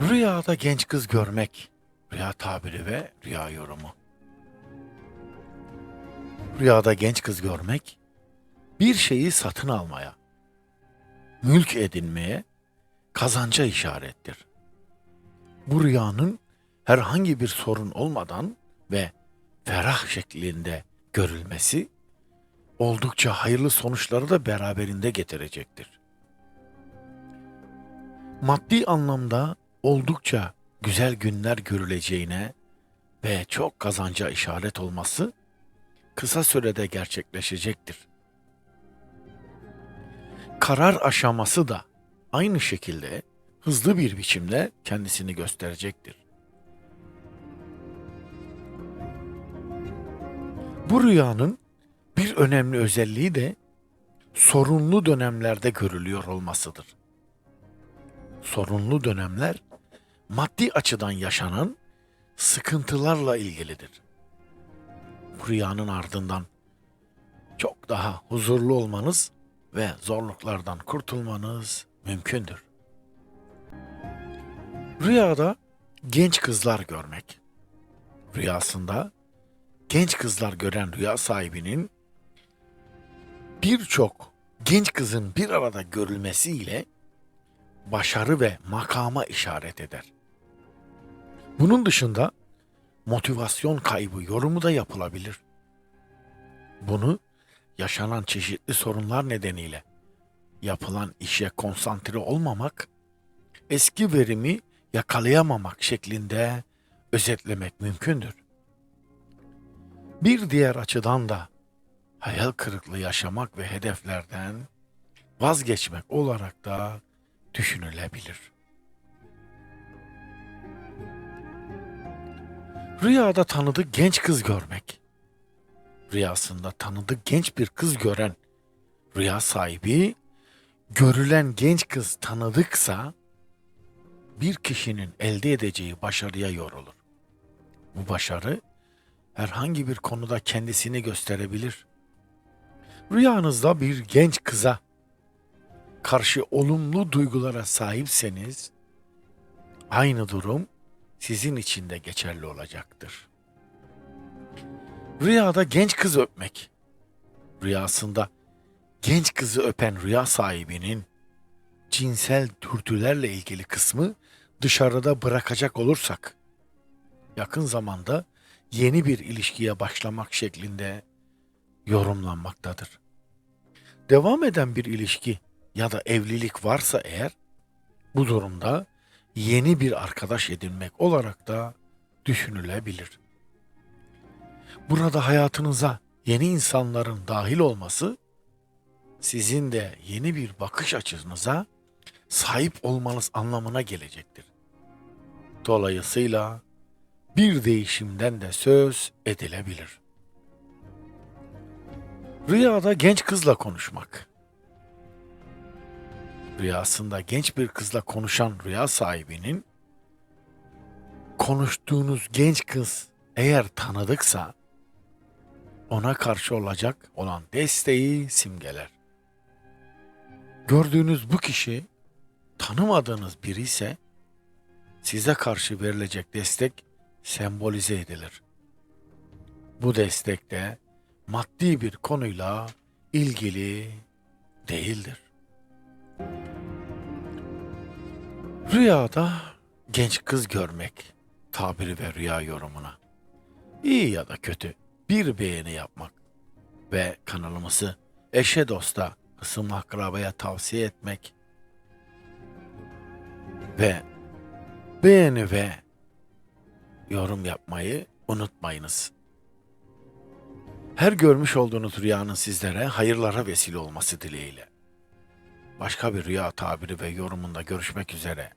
Rüyada genç kız görmek. Rüya tabiri ve rüya yorumu. Rüyada genç kız görmek bir şeyi satın almaya, mülk edinmeye, kazanca işarettir. Bu rüyanın herhangi bir sorun olmadan ve ferah şeklinde görülmesi oldukça hayırlı sonuçları da beraberinde getirecektir. Maddi anlamda oldukça güzel günler görüleceğine ve çok kazanca işaret olması kısa sürede gerçekleşecektir. Karar aşaması da aynı şekilde hızlı bir biçimde kendisini gösterecektir. Bu rüyanın bir önemli özelliği de sorunlu dönemlerde görülüyor olmasıdır. Sorunlu dönemler maddi açıdan yaşanan sıkıntılarla ilgilidir. Bu rüyanın ardından çok daha huzurlu olmanız ve zorluklardan kurtulmanız mümkündür. Rüyada genç kızlar görmek. Rüyasında genç kızlar gören rüya sahibinin birçok genç kızın bir arada görülmesiyle başarı ve makama işaret eder. Bunun dışında motivasyon kaybı yorumu da yapılabilir. Bunu yaşanan çeşitli sorunlar nedeniyle yapılan işe konsantre olmamak, eski verimi yakalayamamak şeklinde özetlemek mümkündür. Bir diğer açıdan da hayal kırıklığı yaşamak ve hedeflerden vazgeçmek olarak da düşünülebilir. Rüyada tanıdık genç kız görmek. Rüyasında tanıdık genç bir kız gören rüya sahibi görülen genç kız tanıdıksa bir kişinin elde edeceği başarıya yorulur. Bu başarı herhangi bir konuda kendisini gösterebilir. Rüyanızda bir genç kıza karşı olumlu duygulara sahipseniz aynı durum sizin için de geçerli olacaktır. Rüyada genç kız öpmek. Rüyasında genç kızı öpen rüya sahibinin cinsel dürtülerle ilgili kısmı dışarıda bırakacak olursak yakın zamanda yeni bir ilişkiye başlamak şeklinde yorumlanmaktadır. Devam eden bir ilişki ya da evlilik varsa eğer bu durumda yeni bir arkadaş edinmek olarak da düşünülebilir. Burada hayatınıza yeni insanların dahil olması sizin de yeni bir bakış açınıza sahip olmanız anlamına gelecektir. Dolayısıyla bir değişimden de söz edilebilir. Rüyada genç kızla konuşmak. Rüyasında genç bir kızla konuşan rüya sahibinin konuştuğunuz genç kız eğer tanıdıksa ona karşı olacak olan desteği simgeler. Gördüğünüz bu kişi tanımadığınız biri ise size karşı verilecek destek sembolize edilir. Bu destek de maddi bir konuyla ilgili değildir. Rüyada genç kız görmek tabiri ve rüya yorumuna. İyi ya da kötü bir beğeni yapmak ve kanalımızı eşe dosta kısım akrabaya tavsiye etmek ve beğeni ve yorum yapmayı unutmayınız. Her görmüş olduğunuz rüyanın sizlere hayırlara vesile olması dileğiyle. Başka bir rüya tabiri ve yorumunda görüşmek üzere.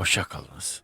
Hoşça kalınız.